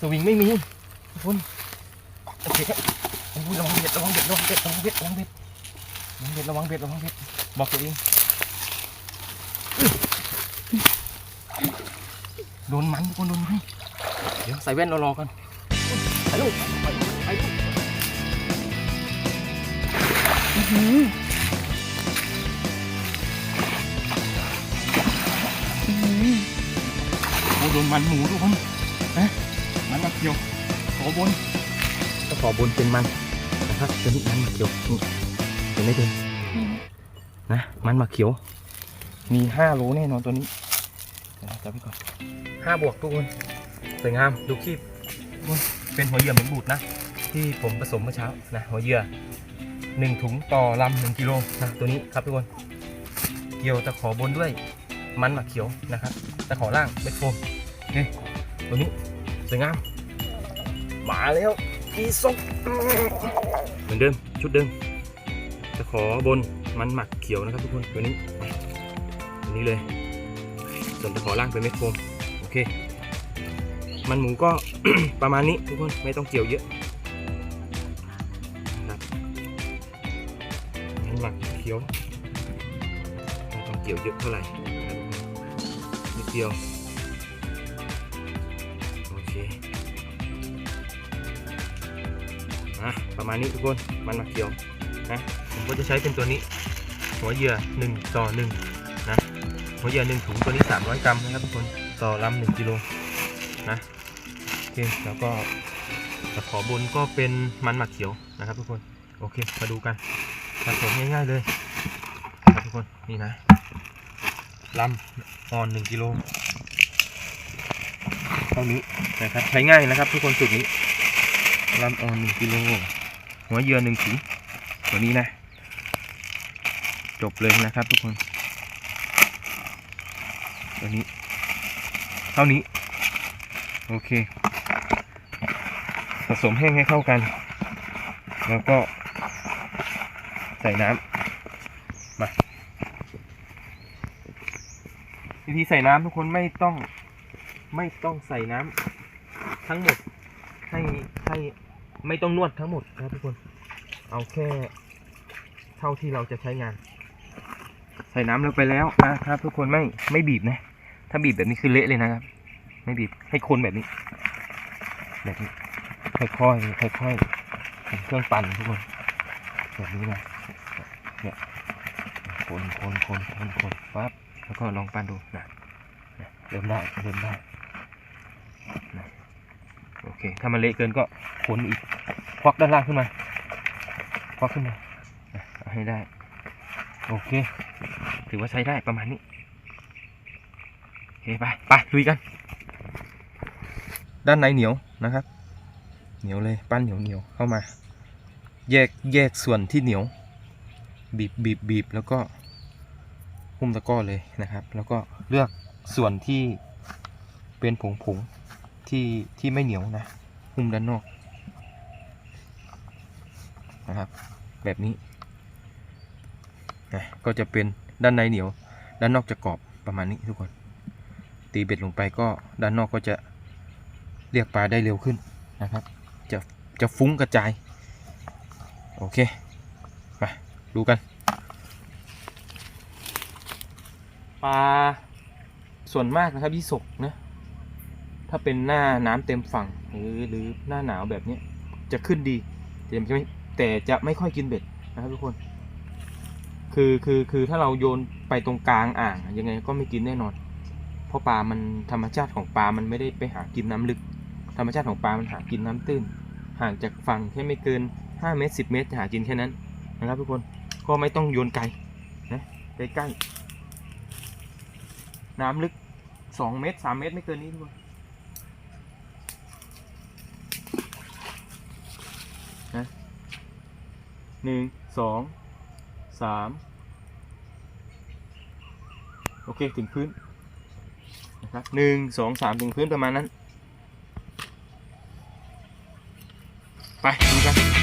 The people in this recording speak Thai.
สวิงไม่มีทุกคนโอเคครับระวังเบ็ดระวังเบ็ดระวังเบ็ดระวังเบ็ดระวังเบ็ดระวังเบ็ดระวังเบ็ดระวังเบ็ดบอกตัวเองโดนมันทุกคนโดนมันเดี๋ยวใส่แว่นรอๆกันไปลูกไปลูกไปลูกอื้อหืออื้อหือโอ้โดนมันหมูทุกคน นะมันมาเขียว ขอบนก็ขอบนเป็นมันนะครับตัวนี้มันมาเขียวนี่เห็นไหมเดินนะมันมาเขียว มีห้าโลแน่นอนตัวนี้เดี๋ยวจับไปก่อนห้าบวกทุกคนสวยงามดูคีบทุกคนเป็นหัวเหยื่อเหมือนบูดนะ ที่ผมผสมเมื่อเช้านะหัวเหยื่อหนึ่งถุงต่อลำหนึ่งกิโลนะตัวนี้ครับทุกคน เกี่ยวตะขอบนด้วยมันหมักเขียวนะครับตะขอล่างเบ็ดโฟมนี่ ตัวนี้สวยงามมาแล้วอีซกเหมือนเดิมชุดเดิมตะขอบนมันหมักเขียวนะครับทุกคนตัวนี้ตัวนี้เลย ส่วนตะขอล่างเป็นเม็ดโฟมโอเค มันหมูก็ประมาณนี้ทุกคนไม่ต้องเกี่ยวเยอะนะครับมันหมักเขียวไม่ต้องเกี่ยวเยอะเท่าไหร่นิดเดียวะประมาณนี้ทุกคนมันมาเกี่ยวนะผมก็จะใช้เป็นตัวนี้ หัวเหยื่อ1ต่อ1นะหัวเหยื่อ1ถุงตัวนี้ 300 กรัมนะครับทุกคนต่อลำ1กิโลนะโอเคแล้วก็ตะขอบนก็เป็นมันหมักเขียวนะครับ ทุกคนโอเคมาดูกันผสมง่ายๆเลยครับทุกคนนี่นะลำอ่อนหนึ่งกิโลเท่านี้นะครับใช้ง่ายนะครับ ทุกคนสูตรนี้ ลำออนหนึ่งกิโลหัวเยื่อหนึ่งถุงตัวนี้นะ จบเลยนะครับทุกคน ตัวนี้ เท่านี้ โอเค ผสมแห้งให้เข้ากัน แล้วก็ใส่น้ำมาวิธีใส่น้ำทุกคนไม่ต้องไม่ต้องใส่น้ำทั้งหมดให้ให้ ไม่ต้องนวดทั้งหมดนะทุกคน เอาแค่เท่าที่เราจะใช้งาน ใส่น้ำลงไปแล้วนะครับ ทุกคนไม่ไม่บีบนะ ถ้าบีบแบบนี้คือเละเลยนะครับ ไม่บีบให้คนแบบนี้ แบบนี้ค่อยๆค่อยๆเป็นเครื่องปั่นทุกคนแบบนี้นะเนี่ยคนคนคนคนคนปั๊บแล้วก็ลองปั้นดูนะนะเริ่มได้เริ่มได้นะ โอเค ถ้ามันเละเกินก็ขนอีกควักด้านล่างขึ้นมาควักขึ้นมาให้ได้ โอเค ถือว่าใช้ได้ประมาณนี้ โอเค ไป ไปลุยกัน ด้านในเหนียวนะครับ เหนียวเลยปั้นเหนียวเหนียวเข้ามา แยกแยกส่วนที่เหนียว บีบบีบบีบแล้วก็หุ้มตะก้อเลยนะครับ แล้วก็เลือกส่วนที่เป็นผงผง ที่ที่ไม่เหนียวนะหุ้มด้านนอกนะครับ แบบนี้นะก็จะเป็นด้านในเหนียว ด้านนอกจะกรอบประมาณนี้ทุกคน ตีเบ็ดลงไปก็ด้านนอกก็จะเรียกปลาได้เร็วขึ้นนะครับ จะจะฟุ้งกระจาย โอเคมาดูกัน ปลาส่วนมากนะครับยี่สกนะ ถ้าเป็นหน้าน้ำเต็มฝั่งหรือหรือหน้าหนาวแบบเนี้จะขึ้นดีแต่จะไม่แต่จะไม่ค่อยกินเบ็ดนะครับทุกคน คือคือคือถ้าเราโยนไปตรงกลางอ่างยังไงก็ไม่กินแน่นอน เพราะปลามันธรรมชาติของปลามันไม่ได้ไปหากินน้ำลึก ธรรมชาติของปลามันหากินน้ำตื้นห่างจากฝั่งแค่ไม่เกิน5เมตร10 เมตรจะหากินแค่นั้นนะครับทุกคนก็ไม่ต้องโยนไกลนะใกล้ๆน้ำลึกสองเมตรสามเมตรไม่เกินนี้ทุกคนนะ หนึ่งสองสามโอเค ถึงพื้นนะครับหนึ่งสองสามถึงพื้นประมาณนั้น ไปดูกัน